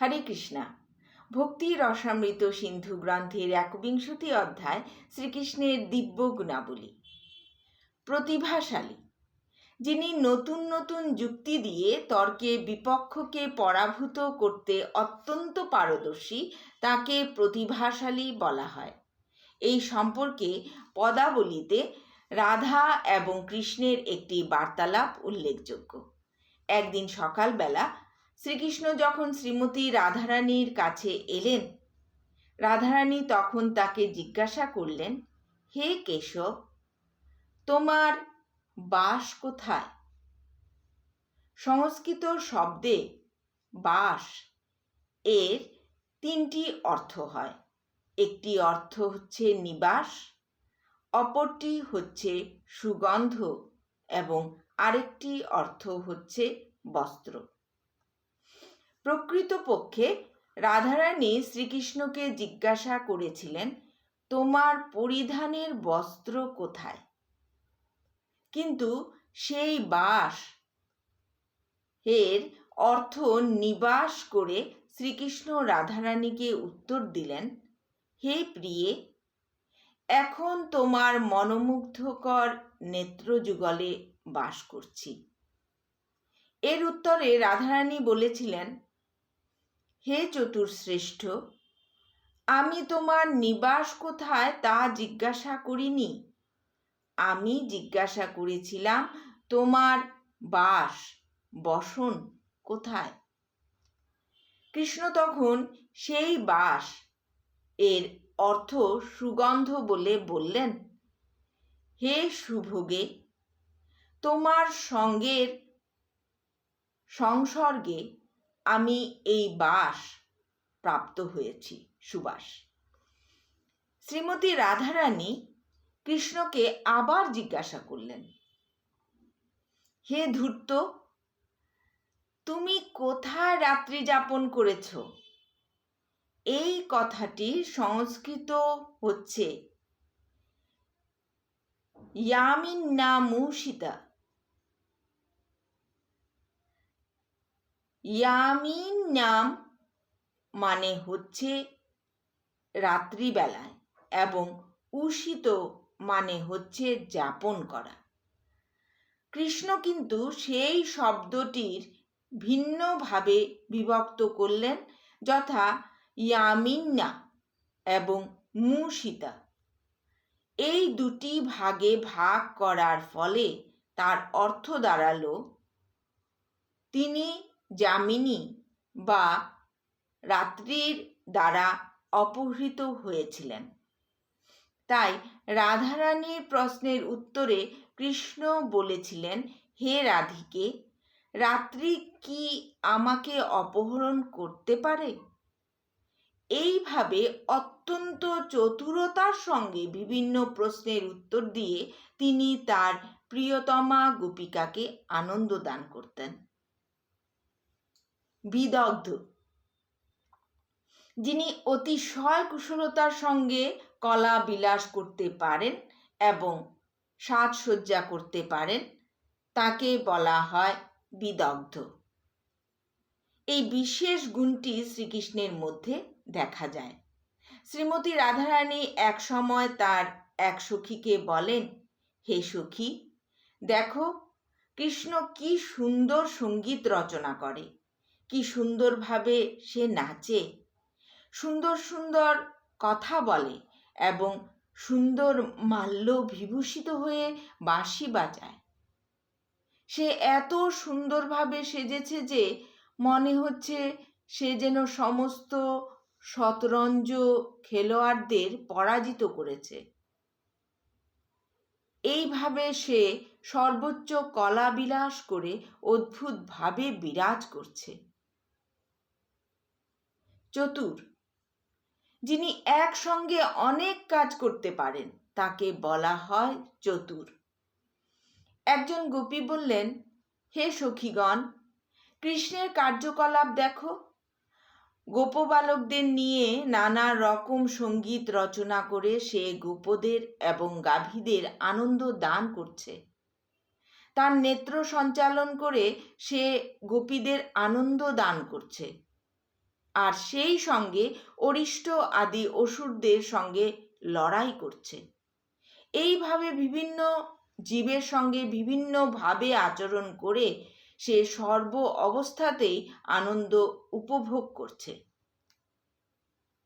হরে কৃষ্ণা। ভক্তি রসামৃত সিন্ধু গ্রন্থের একবিংশতি অধ্যায় শ্রীকৃষ্ণের দিব্য গুণাবলী। প্রতিভাশালী, যিনি নতুন নতুন যুক্তি দিয়ে তর্কে বিপক্ষকে পরাভূত করতে অত্যন্ত পারদর্শী, তাকে প্রতিভাশালী বলা হয়। এই সম্পর্কে পদাবলিতে রাধা এবং কৃষ্ণের একটি বার্তালাপ উল্লেখযোগ্য। একদিন সকালবেলা শ্রীকৃষ্ণ যখন শ্রীমতী রাধারানীর কাছে এলেন, রাধারানী তখন তাকে জিজ্ঞাসা করলেন, হে কেশব, তোমার বাস কোথায়? সংস্কৃত শব্দে বাসের তিনটি অর্থ হয়। একটি অর্থ হচ্ছে নিবাস, অপরটি হচ্ছে সুগন্ধ এবং আরেকটি অর্থ হচ্ছে বস্ত্র। প্রকৃতপক্ষে রাধারানী শ্রীকৃষ্ণকে জিজ্ঞাসা করেছিলেন, তোমার পরিধানের বস্ত্র কোথায়? কিন্তু সেই বাসের অর্থ নিবাস করে শ্রীকৃষ্ণ রাধারানীকে উত্তর দিলেন, হে প্রিয়ে, এখন তোমার মনোমুগ্ধকর নেত্রযুগলে বাস করছি। এর উত্তরে রাধারানী বলেছিলেন হে চতুর্শ্রেষ্ঠ, আমি তোমার নিবাস কোথায় তা জিজ্ঞাসা করিনি। আমি জিজ্ঞাসা করেছিলাম, তোমার বাস, বসন কোথায়? কৃষ্ণ তখন সেই বাস, এর অর্থ সুগন্ধ বলে বললেন, হে সুভোগে, তোমার সঙ্গের সংসর্গে আমি এই বাস প্রাপ্ত হয়েছি, সুবাস। শ্রীমতী রাধারানী কৃষ্ণকে আবার জিজ্ঞাসা করলেন, হে ধূর্ত, তুমি কোথায় রাত্রি যাপন করেছ? এই কথাটি সংস্কৃত হচ্ছে ইয়ামিন না ইয়ামিন নাম মানে হচ্ছে রাত্রিবেলায় এবং উষিত মানে হচ্ছে যাপন করা। কৃষ্ণ কিন্তু সেই শব্দটির ভিন্নভাবে বিভক্ত করলেন যথা ইয়ামিন্না এবং মুসিতা এই দুটি ভাগে ভাগ করার ফলে তার অর্থ দাঁড়াল, তিনি যামিনী বা রাত্রির দ্বারা অপহৃত হয়েছিলেন। তাই রাধারানীর প্রশ্নের উত্তরে কৃষ্ণ বলেছিলেন, হে রাধিকে, রাত্রি কি আমাকে অপহরণ করতে পারে? এইভাবে অত্যন্ত চতুরতার সঙ্গে বিভিন্ন প্রশ্নের উত্তর দিয়ে তিনি তার প্রিয়তমা গোপিকাকে আনন্দ দান করতেন। বিদগ্ধ। যিনি অতিশয় কুশলতার সঙ্গে কলা বিলাস করতে পারেন এবং সাজসজ্জা করতে পারেন, তাকে বলা হয় বিদগ্ধ। এই বিশেষ গুণটি শ্রীকৃষ্ণের মধ্যে দেখা যায়। শ্রীমতী রাধারানী এক সময় তার এক সখীকে বলেন, হে সখী, দেখো, কৃষ্ণ কি সুন্দর সংগীত রচনা করে। কি সুন্দরভাবে সে নাচে। সুন্দর সুন্দর কথা বলে এবং সুন্দর মাল্য বিভূষিত হয়ে বাঁশি বাজায়। সে এত সুন্দরভাবে সেজেছে যে মনে হচ্ছে সে যেন সমস্ত শতরঞ্জ খেলোয়াড়দের পরাজিত করেছে। এইভাবে সে সর্বোচ্চ কলা বিলাস করে অদ্ভুতভাবে বিরাজ করছে। চতুর। যিনি একসঙ্গে অনেক কাজ করতে পারেন, তাকে বলা হয় চতুর। একজন গোপী বললেন, হে সখীগণ, কৃষ্ণের কার্যকলাপ দেখো। গোপবালকদের নিয়ে নানা রকম সংগীত রচনা করে সে গোপদের এবং গাভীদের আনন্দ দান করছে। তার নেত্র সঞ্চালন করে সে গোপীদের আনন্দ দান করছে। আর সেই সঙ্গে অরিষ্ট আদি অসুরদের সঙ্গে লড়াই করছে। এইভাবে বিভিন্ন জীবের সঙ্গে বিভিন্নভাবে আচরণ করে সে সর্ব অবস্থাতেই আনন্দ উপভোগ করছে।